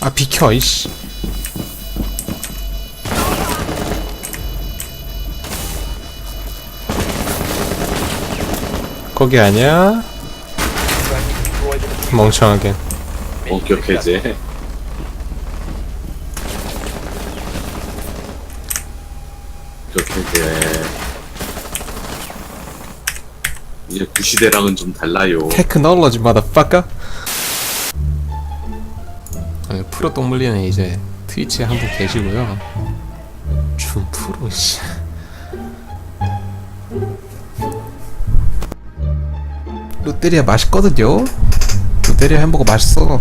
아 비켜 이씨 거기 아니야? 멍청하게 본격. 해제. 본격 해제. 이제 구시대랑은 좀 달라요. 테크놀로지 마다빠까 프로 똥물리는 이제 트위치에 한 분 계시고요. 준 프로 씨. 롯데리아 맛있거든요. 롯데리아 햄버거 맛있어.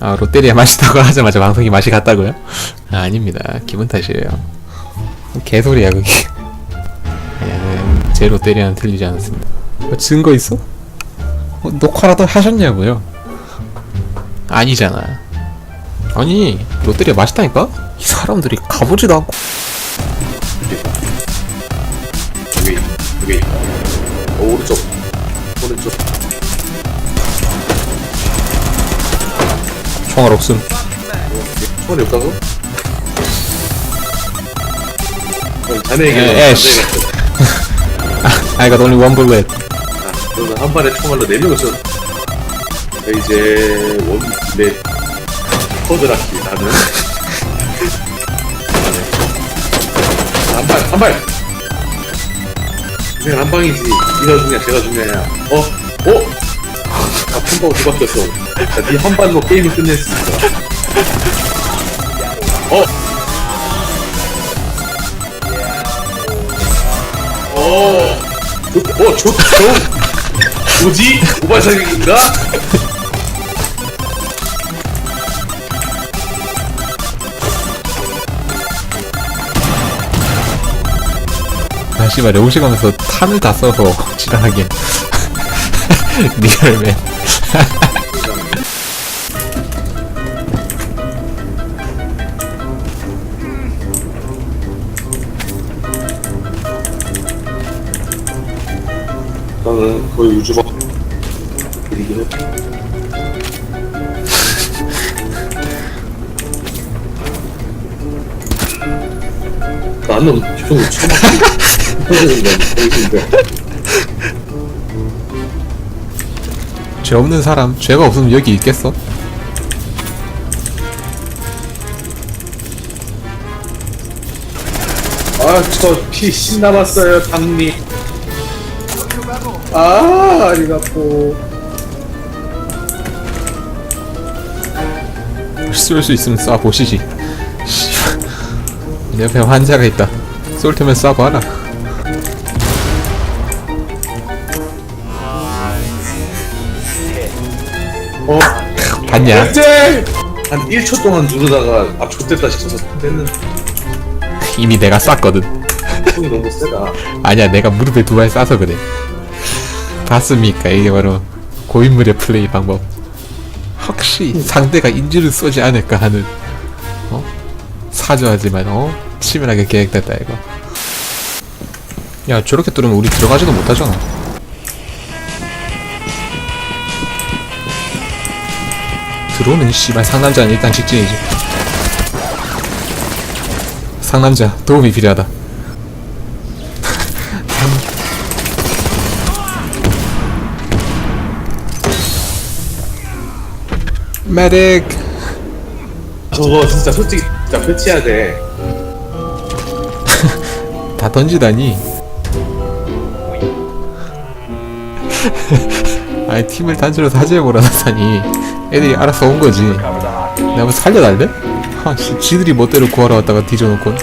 아 롯데리아 맛있다고 하자마자 방송이 맛이 갔다고요? 아, 아닙니다. 기분 탓이에요. 개소리야 그게. 네, 제 롯데리아는 틀리지 않았습니다 어, 증거 있어? 어, 녹화라도 하셨냐고요? 아니잖아 아니 롯데리아 맛있다니까? 이 사람들이 가보지도 않고 여기, 여기. 어, 오른쪽. 오른쪽. 총알 없음 총알이 없다고? 그럼 자네에게 에, 에이씨. I got only one bullet 아, 너는 한 발에 총알로 네 명을 쏘. 이제 원, 네, 퍼드라키 나는. 한 발, 한 발. 그냥 한 방이지. 네가 중요해, 제가 중요해. 어, 어. 아, 푼다고 뒤바뀌었어. 자, 네한 발로 게임을 끝낼 수 있어. 어. 어. 좋, 어, 좋, 좋. 뭐지? 오발 사격인가? 아 씨발 레오시 가면서 탄을 다 써서 지랄하게 리얼맨 나는 거의 우주박. 나는 보이는데 죄 없는 사람 죄가 없으면 여기 있겠어? 아저피 신 남았어요 당리 아 아리가 쏠 수 있으면 쏴 보시지. 내 옆에 환자가 있다. 쏠 테면 쏴 봐라. 어? 봤냐? 한 1초 동안 누르다가 아 좆됐다 싶어서 뺐는 이미 내가 쐈거든. 총이 너무 세다. 아니야 내가 무릎에 두 발 쏴서 그래. 봤습니까? 이게 바로 고인물의 플레이 방법 혹시 상대가 인지를 쏘지 않을까 하는 어? 사주하지만 어? 치밀하게 계획됐다 이거 야 저렇게 뚫으면 우리 들어가지도 못하잖아 들어오는 씨발 상남자는 일단 직진이지 상남자 도움이 필요하다 메딕. 저거 진짜 솔직히 진짜 패치해야 돼 다 던지다니. 아니 팀을 단체로 몰아놨다니. 애들이 알아서 온 거지. 내가 뭐 살려달래? 아, 씨, 지들이 멋대로 구하러 왔다가 뒤져놓고.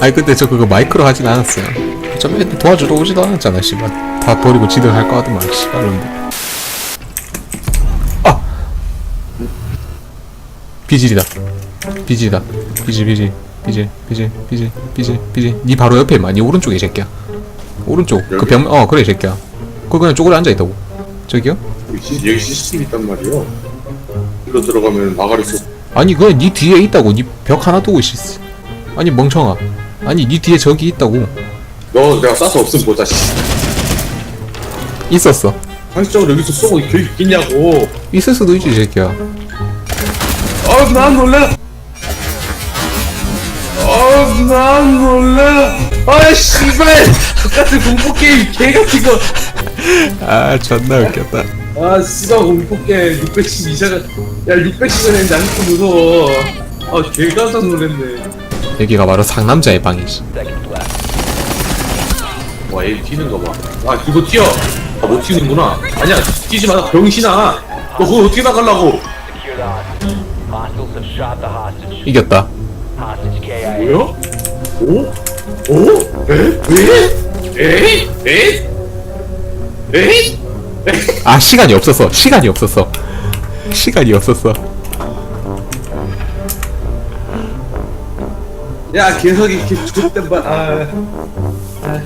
아니 근데 저 그거 마이크로 하진 않았어요. 어차피 애들 도와주러 오지도 않았잖아 씨발. 다 버리고 지들 할 거 하더만 씨발놈들 비질이다. 비질이다. 비질 비질 비질 비질 비질 비질 비질. 니 바로 옆에 임마. 니 오른쪽에 이 새끼야. 오른쪽. 그벽어 그래 이 새끼야. 거기 그냥 쪼그려 앉아있다고. 저기요? 여기, 시- 여기 CCTV 있단 말이에요. 일로 들어가면 마가리 속. 아니 그냥 니 뒤에 있다고. 니 벽 하나 두고 있어 아니 멍청아. 아니 니 뒤에 저기 있다고. 너 내가 쏴서 없으면 보자 씨. 있었어. 상식적으로 여기서 쏘고 있겠냐고. 있을 수도 있지 이 새끼야 아난 놀래 아난 놀래 아 씨발 똑같은 공포게임 개같은 거아 아 존나 웃겼다 씨발 공포게임 612시간 야 600시간 했는데 아직도 무서워 아 개 깜짝 놀랐네 여기가 바로 상남자의 방이지. 와, 얘 튀는 거 봐. 아, 이거 튀어. 아, 못 튀는구나. 아니야, 뛰지 마, 병신아. 너 그거 어떻게 나가려고? Secure the hostage. Hostiles have shot the hostage. 이겼다. 뭐야? 오? 오? 에? 에? 에? 에? 에? 아 시간이 없었어 시간이 없었어 시간이 없었어 야, 계속 이렇게 죽을 땐 봐. 아, 아,